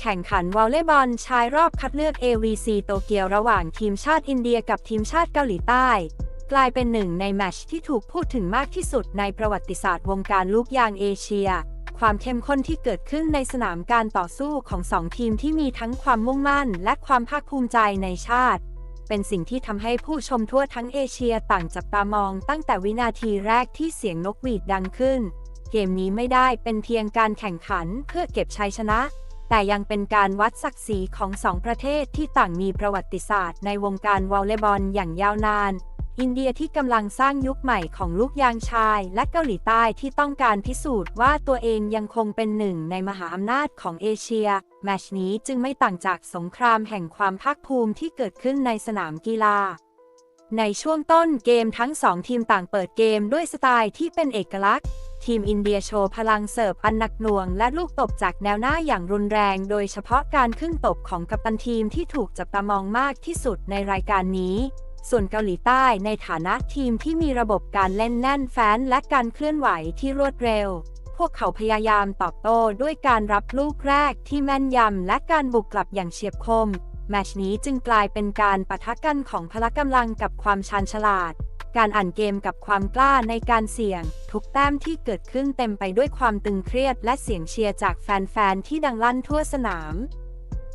แข่งขันวอลเลย์บอลชายรอบคัดเลือก AVC โตเกียวระหว่างทีมชาติอินเดียกับทีมชาติเกาหลีใต้ กลายเป็นหนึ่งในแมตช์ที่ถูกพูดถึงมากที่สุดในประวัติศาสตร์วงการลูกยางเอเชีย ความเข้มข้นที่เกิดขึ้นในสนามการต่อสู้ของสองทีมที่มีทั้งความมุ่งมั่น และความภาคภูมิใจในชาติ เป็นสิ่งที่ทำให้ผู้ชมทั่วทั้งเอเชียต่างจับตามอง ตั้งแต่วินาทีแรกที่เสียงนกหวีดดังขึ้น เกมนี้ไม่ได้เป็นเพียงการแข่งขันเพื่อเก็บชัยชนะ แต่ยังเป็นการวัดศักดิ์ศรีของสองประเทศที่ต่างมีประวัติศาสตร์ในวงการวอลเลย์บอลอย่างยาวนาน อินเดียที่กำลังสร้างยุคใหม่ของลูกยางชาย และเกาหลีใต้ที่ต้องการพิสูจน์ว่าตัวเองยังคงเป็นหนึ่งในมหาอำนาจของเอเชีย แมชนี้จึงไม่ต่างจากสงครามแห่งความภาคภูมิที่เกิดขึ้นในสนามกีฬาในช่วงต้นเกมทั้งสองทีมต่างเปิดเกมด้วยสไตล์ที่เป็นเอกลักษณ์ ทีมอินเดียโชว์พลังเสิร์ฟอันหนักหน่วง และลูกตบจากแนวหน้าอย่างรุนแรง โดยเฉพาะการขึ้นตบของกัปตันทีมที่ถูกจับตามองมากที่สุดในรายการนี้ ส่วนเกาหลีใต้ในฐานะทีมที่มีระบบการเล่นแน่นแฟ้นและการเคลื่อนไหวที่รวดเร็ว พวกเขาพยายามตอบโต้ด้วยการรับลูกแรกที่แม่นยำและการบุกกลับอย่างเฉียบคมแมตชนี้จึงกลายเป็นการปะทะกันของพละกำลังกับความชาญฉลาด การอ่านเกมกับความกล้าในการเสี่ยง ทุกแต้มที่เกิดขึ้นเต็มไปด้วยความตึงเครียดและเสียงเชียร์จากแฟนๆที่ดังลั่นทั่วสนาม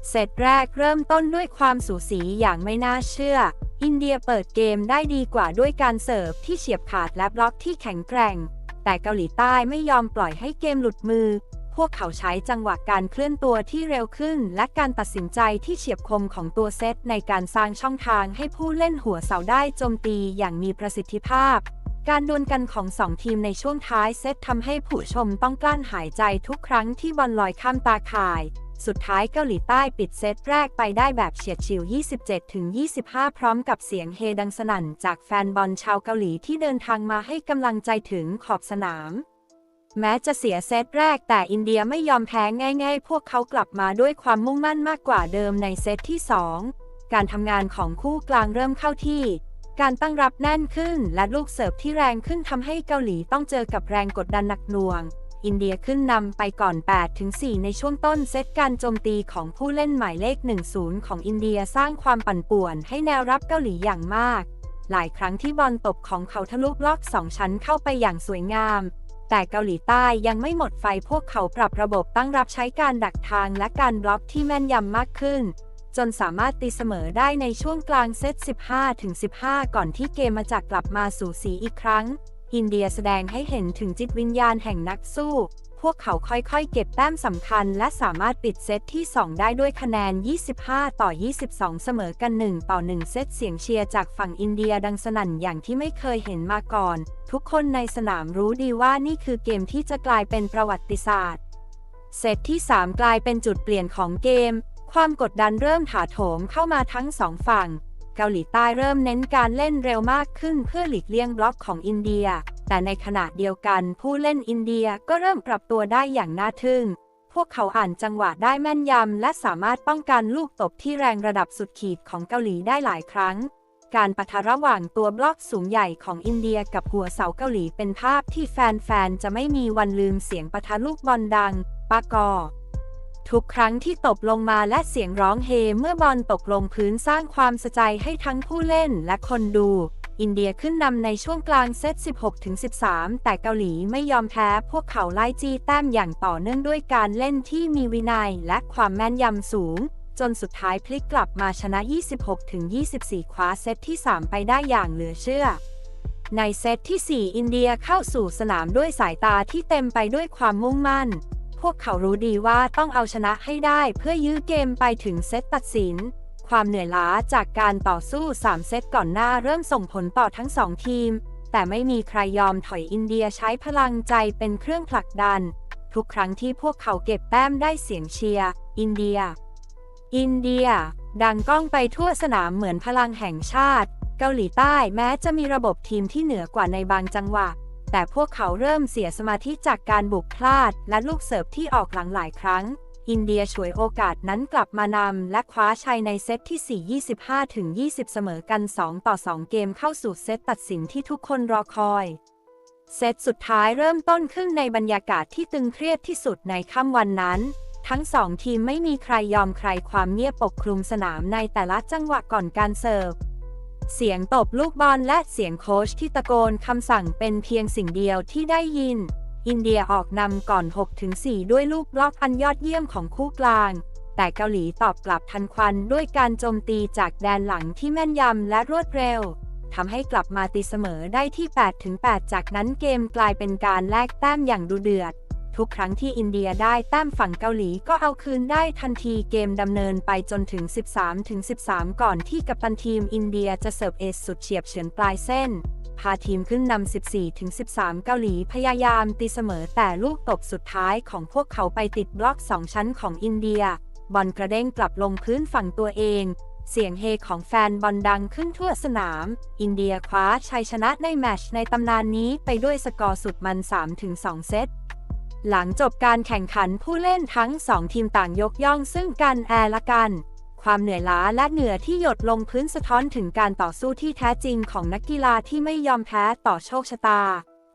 เซตแรกเริ่มต้นด้วยความสูสีอย่างไม่น่าเชื่อ อินเดียเปิดเกมได้ดีกว่าด้วยการเสิร์ฟที่เฉียบขาดและบล็อกที่แข็งแกร่ง แต่เกาหลีใต้ไม่ยอมปล่อยให้เกมหลุดมือ วกเขาใช้จังหวะการเคลื่อนตัวที่เร็วขึ้น และการตัดสินใจที่เฉียบคมของตัวเซตในการสร้างช่องทางให้ผู้เล่นหัวเสาได้โจมตีอย่างมีประสิทธิภาพการดวลกันของสองทีมในช่วงท้ายเซตทำให้ผู้ชมต้องกลั้นหายใจทุกครั้งที่บอลลอยข้ามตาข่าย สุดท้ายเกาหลีใต้ปิดเซตแรกไปได้แบบเฉียดฉิว 27-25 พร้อมกับเสียงเฮดังสนั่นจากแฟนบอลชาวเกาหลีที่เดินทางมาให้กำลังใจถึงขอบสนาม แม้จะเสียเซตแรกแต่อินเดียไม่ยอมแพ้ง่าย ๆ พวกเขากลับมาด้วยความมุ่งมั่นมากกว่าเดิมในเซตที่ 2 การทำงานของคู่กลางเริ่มเข้าที่ การตั้งรับแน่นขึ้นและลูกเสิร์ฟที่แรงขึ้นทำให้เกาหลีต้องเจอกับแรงกดดันหนักหน่วง อินเดียขึ้นนำไปก่อน 8-4 ในช่วงต้นเซตการโจมตีของผู้เล่นหมายเลข 10 ของอินเดียสร้างความปั่นป่วนให้แนวรับเกาหลีอย่างมาก หลายครั้งที่บอลตบของเขาทะลุบล็อกสองชั้นเข้าไปอย่างสวยงาม แต่เกาหลีใต้ยังไม่หมดไฟพวกเขาปรับระบบตั้งรับใช้การดักทางและการบล็อกที่แม่นยำมากขึ้น จนสามารถตีเสมอได้ในช่วงกลางเซต 15-15 ก่อนที่เกมมาจากกลับมาสู่สีอีกครั้ง อินเดียแสดงให้เห็นถึงจิตวิญญาณแห่งนักสู้ พวกเขาค่อยๆ เก็บแต้มสำคัญ และสามารถปิดเซตที่ 2 ได้ด้วยคะแนน 25 ต่อ 22 เสมอกัน 1 ต่อ 1 เซตเสียงเชียร์จากฝั่งอินเดียดังสนั่นอย่างที่ไม่เคยเห็นมาก่อน ทุกคนในสนามรู้ดีว่านี่คือเกมที่จะกลายเป็นประวัติศาสตร์ เซตที่ 3 กลายเป็นจุดเปลี่ยนของเกม ความกดดันเริ่มถาโถมเข้ามาทั้งสองฝั่ง เกาหลีใต้เริ่มเน้นการเล่นเร็วมากขึ้นเพื่อหลีกเลี่ยงบล็อกของอินเดีย แต่ในขณะเดียวกันผู้เล่นอินเดียก็เริ่มปรับตัวได้อย่างน่าทึ่ง พวกเขาอ่านจังหวะได้แม่นยำ และสามารถป้องกันลูกตบที่แรงระดับสุดขีดของเกาหลีได้หลายครั้ง การปะทะระหว่างตัวบล็อกสูงใหญ่ของอินเดียกับหัวเสาเกาหลีเป็นภาพที่แฟนๆ จะไม่มีวันลืมเสียงปะทะลูกบอลดัง ปากอทุกครั้งที่ตบลงมาและเสียงร้องเฮเมื่อบอลตกลงพื้นสร้างความสะใจให้ทั้งผู้เล่นและคนดู อินเดียขึ้นนำในช่วงกลางเซต 16-13 แต่เกาหลีไม่ยอมแพ้ พวกเขาไล่จี้แต้มอย่างต่อเนื่องด้วยการเล่นที่มีวินัยและความแม่นยำสูง จนสุดท้ายพลิกกลับมาชนะ 26-24 คว้าเซตที่ 3 ไปได้อย่างเหลือเชื่อ ในเซตที่ 4 อินเดียเข้าสู่สนามด้วยสายตาที่เต็มไปด้วยความมุ่งมั่น พวกเขารู้ดีว่าต้องเอาชนะให้ได้เพื่อยื้อเกมไปถึงเซตตัดสิน ความเหนื่อยล้าจากการต่อสู้ 3 เซตก่อนหน้าเริ่มส่งผลต่อทั้งสองทีม แต่ไม่มีใครยอมถอยอินเดียใช้พลังใจเป็นเครื่องผลักดัน ทุกครั้งที่พวกเขาเก็บแต้มได้เสียงเชียร์ อินเดีย อินเดีย ดังก้องไปทั่วสนามเหมือนพลังแห่งชาติ เกาหลีใต้แม้จะมีระบบทีมที่เหนือกว่าในบางจังหวะ แต่พวกเขาเริ่มเสียสมาธิจากการบุกพลาด และลูกเสิร์ฟที่ออกหลังหลายครั้ง อินเดียฉวยโอกาสนั้นกลับมานำและคว้าชัยในเซตที่ 4 25-20 เสมอกัน 2 ต่อ 2 เกมเข้าสู่เซตตัดสินที่ทุกคนรอคอย เซตสุดท้ายเริ่มต้นขึ้นในบรรยากาศที่ตึงเครียดที่สุดในค่ำวันนั้นททั้งสองทีมไม่มีใครยอมใครความเงียบปกคลุมสนามในแต่ละจังหวะก่อนการเสิร์ฟเสียงตบลูกบอลและเสียงโค้ชที่ตะโกนคำสั่งเป็นเพียงสิ่งเดียวที่ได้ยิน อินเดียออกนำก่อน 6-4 ด้วยลูกล็อกอันยอดเยี่ยมของคู่กลาง แต่เกาหลีตอบกลับทันควันด้วยการโจมตีจากแดนหลังที่แม่นยำและรวดเร็วทำให้กลับมาตีเสมอได้ที่ 8-8 จากนั้นเกมกลายเป็นการแลกแต้มอย่างดุเดือด ทุกครั้งที่อินเดียได้แต้มฝั่งเกาหลีก็เอาคืนได้ทันทีเกมดำเนินไปจนถึง 13-13 ก่อนที่กัปตันทีมอินเดียจะเสิร์ฟเอซสุดเฉียบเฉือนปลายเส้น พาทีมขึ้นนำ 14-13 เกาหลีพยายามตีเสมอแต่ลูกตบสุดท้ายของพวกเขาไปติดบล็อกสองชั้นของอินเดีย บอลกระเด้งกลับลงพื้นฝั่งตัวเอง เสียงเฮของแฟนบอลดังขึ้นทั่วสนาม อินเดียคว้าชัยชนะในแมชในตำนานนี้ไปด้วยสกอร์สุดมัน 3-2 เซตหลังจบการแข่งขันผู้เล่นทั้งสองทีมต่างยกย่องซึ่งกันแอละกัน ความเหนื่อยล้าและเหงื่อที่หยดลงพื้นสะท้อนถึงการต่อสู้ที่แท้จริงของนักกีฬาที่ไม่ยอมแพ้ต่อโชคชะตา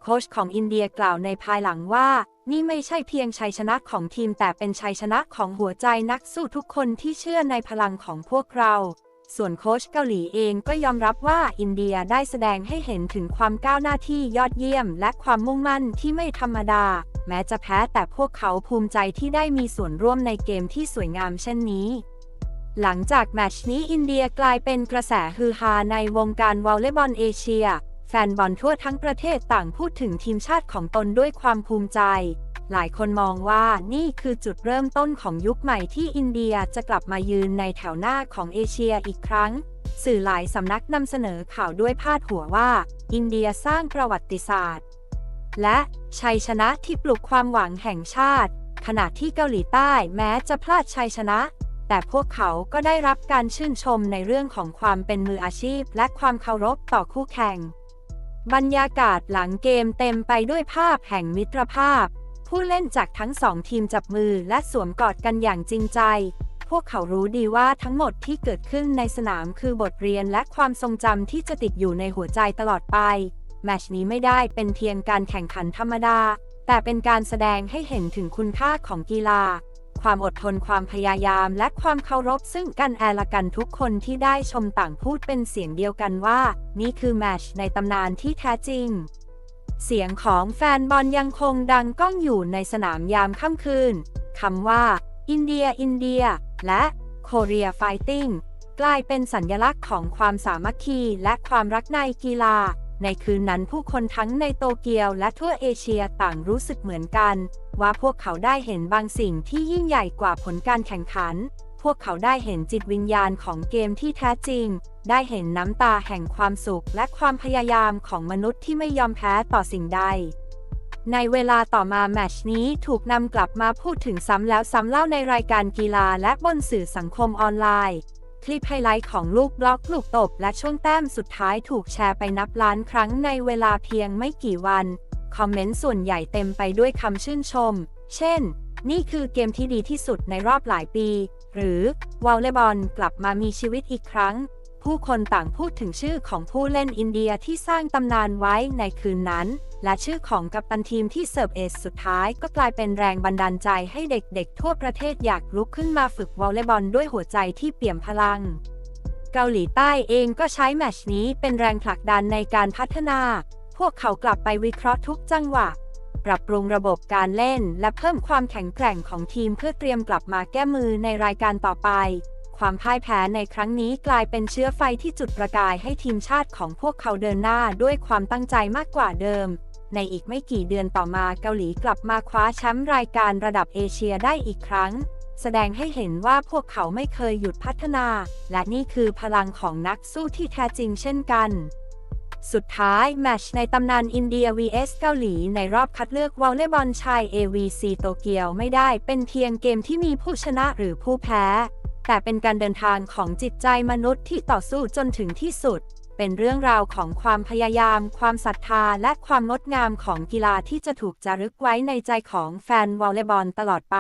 โค้ชของอินเดียกล่าวในภายหลังว่า นี่ไม่ใช่เพียงชัยชนะของทีมแต่เป็นชัยชนะของหัวใจนักสู้ทุกคนที่เชื่อในพลังของพวกเรา ส่วนโค้ชเกาหลีเองก็ยอมรับว่าอินเดียได้แสดงให้เห็นถึงความก้าวหน้าที่ยอดเยี่ยม และความมุ่งมั่นที่ไม่ธรรมดา แม้จะแพ้แต่พวกเขาภูมิใจที่ได้มีส่วนร่วมในเกมที่สวยงามเช่นนี้ หลังจากแมตช์นี้อินเดียกลายเป็นกระแสฮือฮาในวงการวอลเลย์บอลเอเชีย แฟนบอลทั่วทั้งประเทศต่างพูดถึงทีมชาติของตนด้วยความภูมิใจ หลายคนมองว่านี่คือจุดเริ่มต้นของยุคใหม่ที่อินเดียจะกลับมายืนในแถวหน้าของเอเชียอีกครั้ง สื่อหลายสำนักนำเสนอข่าวด้วยพาดหัวว่า อินเดียสร้างประวัติศาสตร์ และชัยชนะที่ปลุกความหวังแห่งชาติ ขณะที่เกาหลีใต้แม้จะพลาดชัยชนะ แต่พวกเขาก็ได้รับการชื่นชมในเรื่องของความเป็นมืออาชีพ และความเคารพต่อคู่แข่ง บรรยากาศหลังเกมเต็มไปด้วยภาพแห่งมิตรภาพ ผู้เล่นจากทั้งสองทีมจับมือและสวมกอดกันอย่างจริงใจ พวกเขารู้ดีว่าทั้งหมดที่เกิดขึ้นในสนามคือบทเรียนและความทรงจำที่จะติดอยู่ในหัวใจตลอดไป แมชนี้ไม่ได้เป็นเพียงการแข่งขันธรรมดา แต่เป็นการแสดงให้เห็นถึงคุณค่าของกีฬา ความอดทนความพยายาม และความเคารพซึ่งกันแอละกันทุกคนที่ได้ชมต่างพูดเป็นเสียงเดียวกันว่า นี่คือแมชในตำนานที่แท้จริง เสียงของแฟนบอลยังคงดังก้องอยู่ในสนามยามค่ำคืนคำว่า อินเดียอินเดีย และโคเรียไฟติ้งกลายเป็นสัญลักษณ์ของความสามัคคีและความรักในกีฬา ในคืนนั้นผู้คนทั้งในโตเกียวและทั่วเอเชียต่างรู้สึกเหมือนกัน ว่าพวกเขาได้เห็นบางสิ่งที่ยิ่งใหญ่กว่าผลการแข่งขัน พวกเขาได้เห็นจิตวิญญาณของเกมที่แท้จริง ได้เห็นน้ำตาแห่งความสุขและความพยายามของมนุษย์ที่ไม่ยอมแพ้ต่อสิ่งใด ในเวลาต่อมาแมชนี้ถูกนำกลับมาพูดถึงซ้ำแล้วซ้ำเล่าในรายการกีฬาและบนสื่อสังคมออนไลน์ คลิปไฮไลท์ของลูกบล็อกลูกตบ และช่วงแต้มสุดท้ายถูกแชร์ไปนับล้านครั้งในเวลาเพียงไม่กี่วัน คอมเมนต์ส่วนใหญ่เต็มไปด้วยคำชื่นชม เช่น นี่คือเกมที่ดีที่สุดในรอบหลายปี หรือวอลเลย์บอลกลับมามีชีวิตอีกครั้ง ผู้คนต่างพูดถึงชื่อของผู้เล่นอินเดียที่สร้างตำนานไว้ในคืนนั้น และชื่อของกัปตันทีมที่เสิร์ฟเอสสุดท้ายก็กลายเป็นแรงบันดาลใจให้เด็กๆ ทั่วประเทศอยากลุกขึ้นมาฝึกวอลเลย์บอลด้วยหัวใจที่เปี่ยมพลัง เกาหลีใต้เองก็ใช้แมชนี้เป็นแรงผลักดันในการพัฒนา พวกเขากลับไปวิเคราะห์ทุกจังหวะปรับปรุงระบบการเล่นและเพิ่มความแข็งแกร่งของทีมเพื่อเตรียมกลับมาแก้มือในรายการต่อไป ความพ่ายแพ้ในครั้งนี้กลายเป็นเชื้อไฟที่จุดประกายให้ทีมชาติของพวกเขาเดินหน้าด้วยความตั้งใจมากกว่าเดิม ในอีกไม่กี่เดือนต่อมาเกาหลีกลับมาคว้าแชมป์รายการระดับเอเชียได้อีกครั้ง แสดงให้เห็นว่าพวกเขาไม่เคยหยุดพัฒนา และนี่คือพลังของนักสู้ที่แท้จริงเช่นกันสุดท้ายแมชในตำนานอินเดีย vs เกาหลีในรอบคัดเลือกวอลเลย์บอลชาย AVC โตเกียวไม่ได้เป็นเพียงเกมที่มีผู้ชนะหรือผู้แพ้ แต่เป็นการเดินทางของจิตใจมนุษย์ที่ต่อสู้จนถึงที่สุด เป็นเรื่องราวของความพยายาม ความศรัทธา และความงดงามของกีฬาที่จะถูกจารึกไว้ในใจของแฟนวอลเลย์บอลตลอดไป